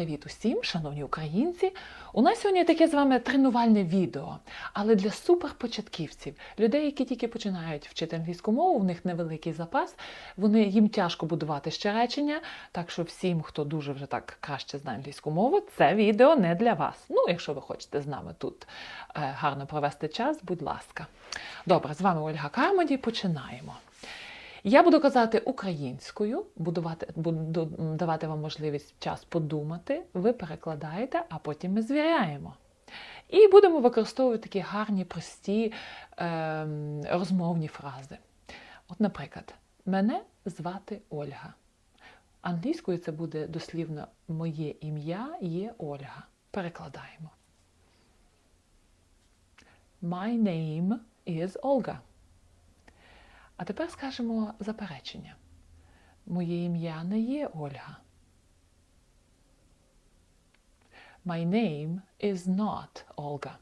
Привіт усім, шановні українці! У нас сьогодні таке з вами тренувальне відео, але для суперпочатківців, людей, які тільки починають вчити англійську мову, в них невеликий запас, вони їм тяжко будувати ще речення. Так що всім, хто дуже вже так краще знає англійську мову, це відео не для вас. Ну, якщо ви хочете з нами тут е, гарно провести час, будь ласка. Добре, з вами Ольга Кармоді. Починаємо. Я буду казати українською, буду давати, вам можливість час подумати, ви перекладаєте, а потім ми звіряємо. І будемо використовувати такі гарні, прості е, розмовні фрази. От, наприклад, мене звати Ольга. Англійською це буде дослівно Моє ім'я є Ольга. Перекладаємо. My name is Olga. А тепер скажемо заперечення. Моє ім'я не є Ольга. My name is not Olga.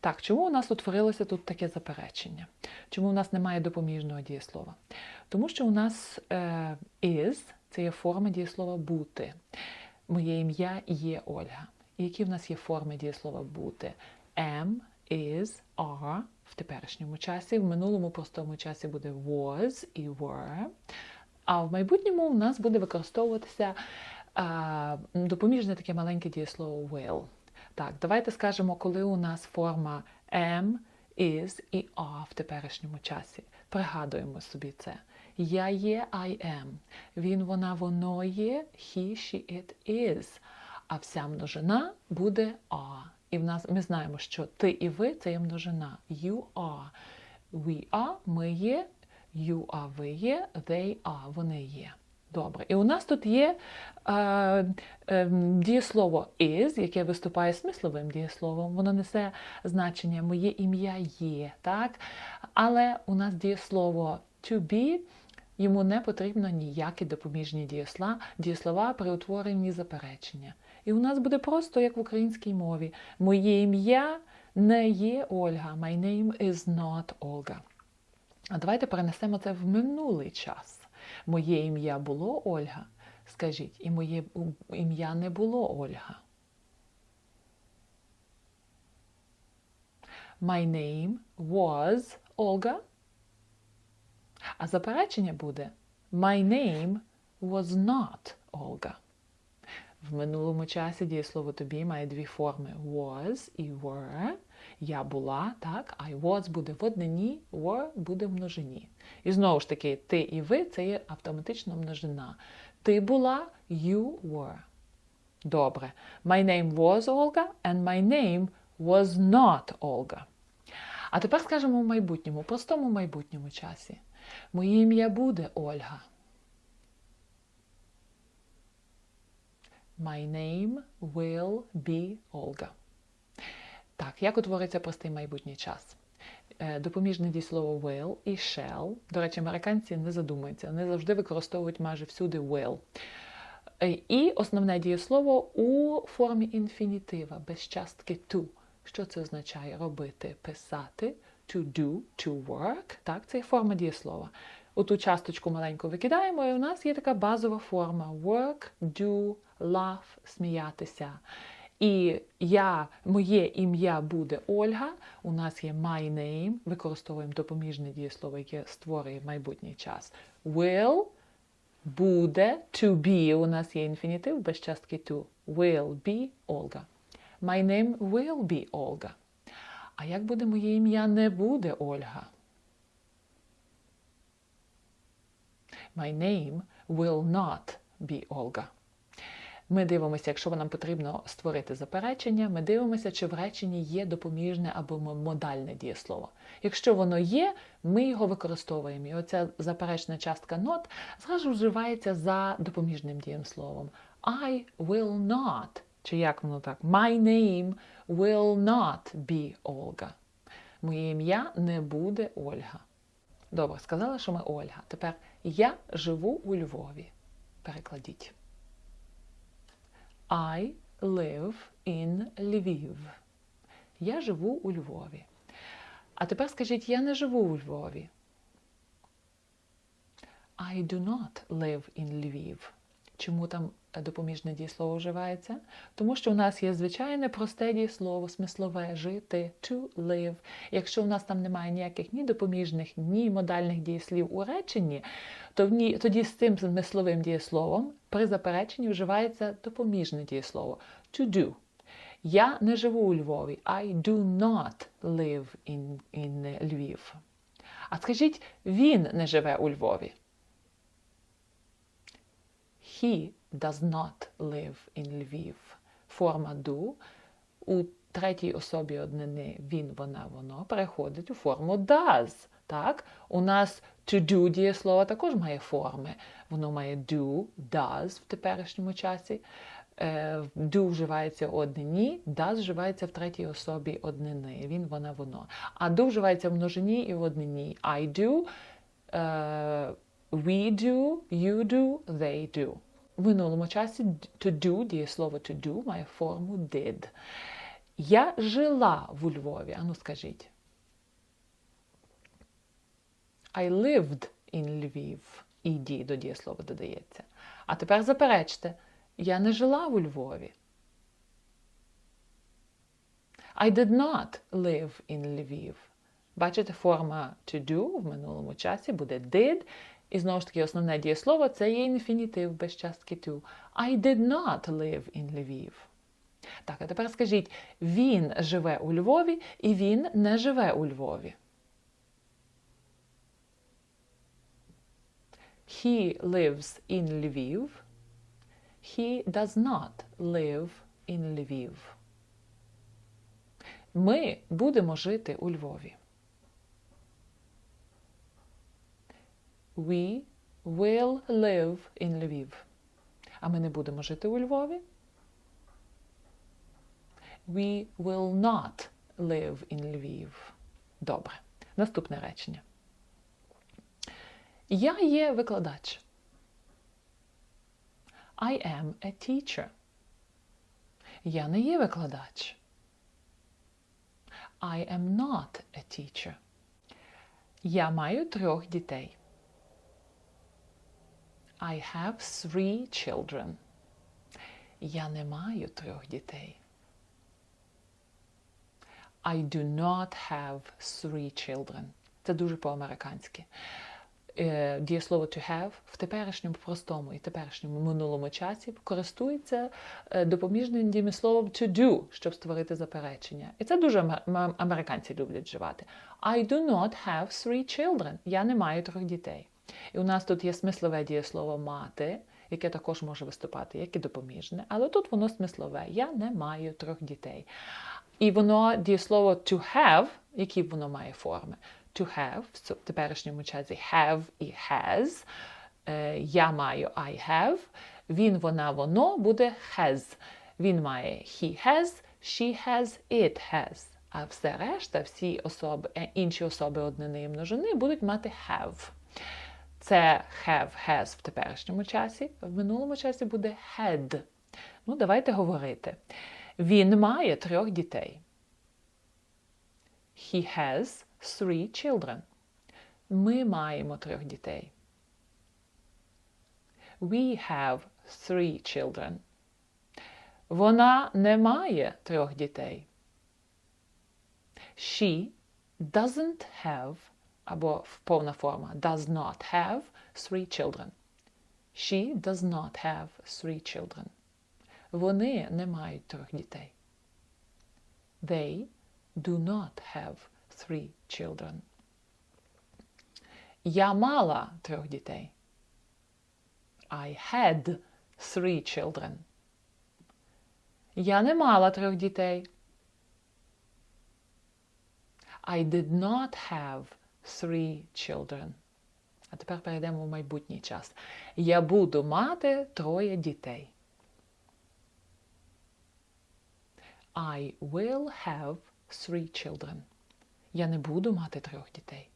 Так, чому у нас утворилося тут таке заперечення? Чому у нас немає допоміжного дієслова? Тому що у нас е, is це є форма дієслова бути. Моє ім'я є Ольга. І які в нас є форми дієслова бути? Am, is, are в теперішньому часі, в минулому простому часі буде was і were. А в майбутньому у нас буде використовуватися а, допоміжне таке маленьке дієслово will. Так, давайте скажемо, коли у нас форма am, is і are в теперішньому часі. Пригадуємо собі це. Я є I am. Він, вона, воно є, he, she, it is. А вся множина буде are. І в нас ми знаємо, що ти і ви це є множина. You are. We are, ми є, you are, ви є, they are, вони є. Добре. І у нас тут є е, е, дієслово is, яке виступає смисловим дієсловом. Воно несе значення моє ім'я є. так? Але у нас дієслово to be, йому не потрібно ніякі допоміжні дієслова, дієслова при утворенні заперечення. І у нас буде просто, як в українській мові. Моє ім'я не є Ольга. My name is not Olga. А давайте перенесемо це в минулий час. Моє ім'я було Ольга. Скажіть, і моє ім'я не було Ольга. My name was Olga. А заперечення буде My name was not Olga. В минулому часі дієслово тобі має дві форми was і were. Я була, так, I was буде в однині, were буде в множині. І знову ж таки, ти і ви це є автоматично множина. Ти була, you were. Добре. My name was Olga and my name was not Olga. А тепер скажемо в майбутньому, простому майбутньому часі. Моє ім'я буде Ольга. My name will be Olga. Так, як утвориться простий майбутній час? Допоміжне дієслово will і shall. До речі, американці не задумуються, вони завжди використовують майже всюди will. І основне дієслово у формі інфінітива, без частки to. Що це означає? Робити, писати, to do, to work. Так, це є форма дієслова. Оту часточку маленьку викидаємо, і у нас є така базова форма work, do, laugh, сміятися. І я, моє ім'я буде Ольга. У нас є my name, використовуємо допоміжне дієслово, яке створює майбутній час. Will буде to be. У нас є інфінітив без частки to. Will be Olga. My name will be Olga. А як буде моє ім'я не буде Ольга? My name will not be Olga. Ми дивимося, якщо нам потрібно створити заперечення, ми дивимося, чи в реченні є допоміжне або модальне дієслово. Якщо воно є, ми його використовуємо. І оця заперечна частка not зразу вживається за допоміжним дієсловом. I will not. Чи як воно так? My name will not be Olga. Моє ім'я не буде Ольга. Добре, сказала, що ми Ольга. Тепер я живу у Львові. Перекладіть. I live in Lviv. Я живу у Львові. А тепер скажіть, я не живу у Львові. I do not live in Lviv. Чому там е, допоміжне дієслово вживається? Тому що у нас є звичайне просте дієслово, смислове жити, to live. Якщо у нас там немає ніяких ні допоміжних, ні модальних дієслів у реченні, то в ній, тоді з цим смисловим дієсловом при запереченні вживається допоміжне дієслово to do. Я не живу у Львові. I do not live in, in Львів. А скажіть, він не живе у Львові. He does not live in Lviv. Форма do у третій особі однини він, вона, воно переходить у форму does. Так? У нас to do дієслово також має форми. Воно має do, does в теперішньому часі. Е, Do вживається у однині, does вживається в третій особі однини. Він, вона, воно. А do вживається в множині і в однині. I do, е, we do, you do, they do. В минулому часі to do, дієслово to do має форму did. Я жила в Львові. Ану скажіть. I lived in Lviv. Іді до дієслова додається. А тепер заперечте. Я не жила у Львові. I did not live in Lviv. Бачите, форма to do в минулому часі буде did. І знову ж таки, основне дієслово це є інфінітив без частки to. I did not live in Lviv. Так, а тепер скажіть, він живе у Львові і він не живе у Львові. He lives in Lviv. He does not live in Lviv. Ми будемо жити у Львові. We will live in Lviv. А ми не будемо жити у Львові. We will not live in Lviv. Добре. Наступне речення. Я є викладач. I am a teacher. Я не є викладач. I am not a teacher. Я маю трьох дітей. I have three children. Я не маю трьох дітей. I do not have three children. Це дуже по-американськи. Е, Дієслово to have в теперішньому простому і теперішньому минулому часі користується е, допоміжним дієсловом to do, щоб створити заперечення. І це дуже американці люблять вживати. I do not have three children. Я не маю трьох дітей. І у нас тут є смислове дієслово мати, яке також може виступати як і допоміжне, але тут воно смислове. Я не маю трьох дітей. І воно дієслово to have, які воно має форми. To have в теперішньому часі have і has. Е, Я маю I have. Він, вона, воно буде has. Він має he has, she has, it has. А все решта, всі особи, е, інші особи однини і множини будуть мати have. Це have, has в теперішньому часі, в минулому часі буде had. Ну, давайте говорити. Він має трьох дітей. He has three children. Ми маємо трьох дітей. We have three children. Вона не має трьох дітей. She doesn't have, або повна форма, does not have three children. She does not have three children. Вони не мають трьох дітей. They do not have three children. Я мала трьох дітей. I had three children. Я не мала трьох дітей. I did not have three children. А тепер перейдемо в майбутній час. Я буду мати троє дітей. I will have three children. Я не буду мати трьох дітей.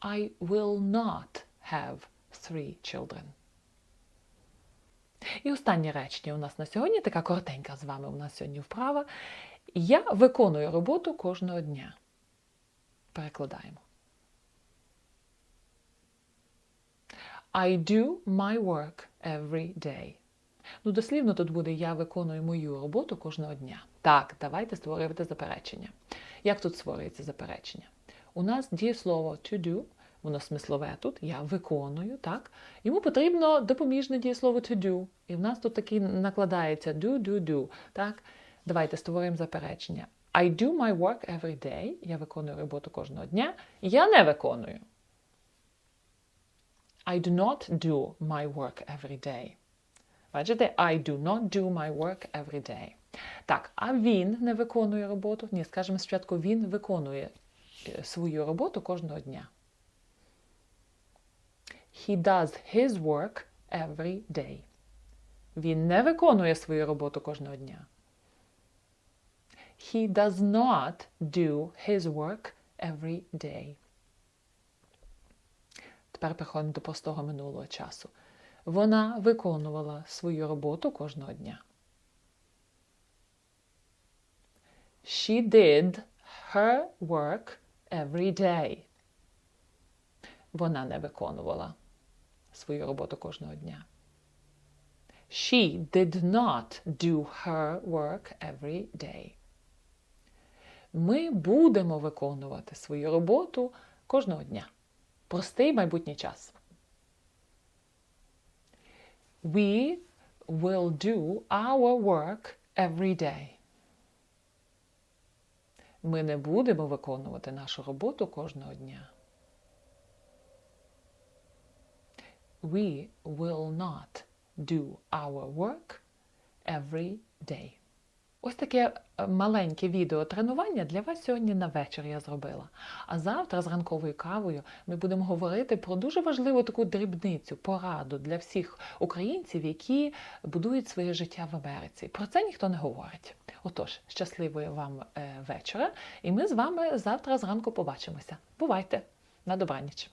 I will not have three children. І останнє речення у нас на сьогодні, така коротенька з вами у нас сьогодні вправа. Я виконую роботу кожного дня. Перекладаємо. I do my work every day. Ну, дослівно тут буде я виконую мою роботу кожного дня. Так, давайте створювати заперечення. Як тут створюється заперечення? У нас дієслово to do, воно смислове тут, я виконую, так? Йому потрібно допоміжне дієслово to do. І в нас тут такий накладається do, do, do. Так? Давайте створюємо заперечення. I do my work every day. Я виконую роботу кожного дня. Я не виконую. I do not do my work every day. Бачите, I do not do my work every day. Так, а він не виконує роботу. Ні, скажемо спочатку, він виконує е, свою роботу кожного дня. He does his work every day. Він не виконує свою роботу кожного дня. He does not do his work every day. Тепер переходимо до простого минулого часу. Вона виконувала свою роботу кожного дня. She did her work every day. Вона не виконувала свою роботу кожного дня. She did not do her work every day. Ми будемо виконувати свою роботу кожного дня. Простий майбутній час. We will do our work every day. Ми не будемо виконувати нашу роботу кожного дня. We will not do our work every day. Ось таке е, маленьке відео тренування для вас сьогодні на вечір я зробила. А завтра з ранковою кавою ми будемо говорити про дуже важливу таку дрібницю, пораду для всіх українців, які будують своє життя в Америці. Про це ніхто не говорить. Отож, щасливої вам е, вечора, і ми з вами завтра зранку побачимося. Бувайте! На добраніч!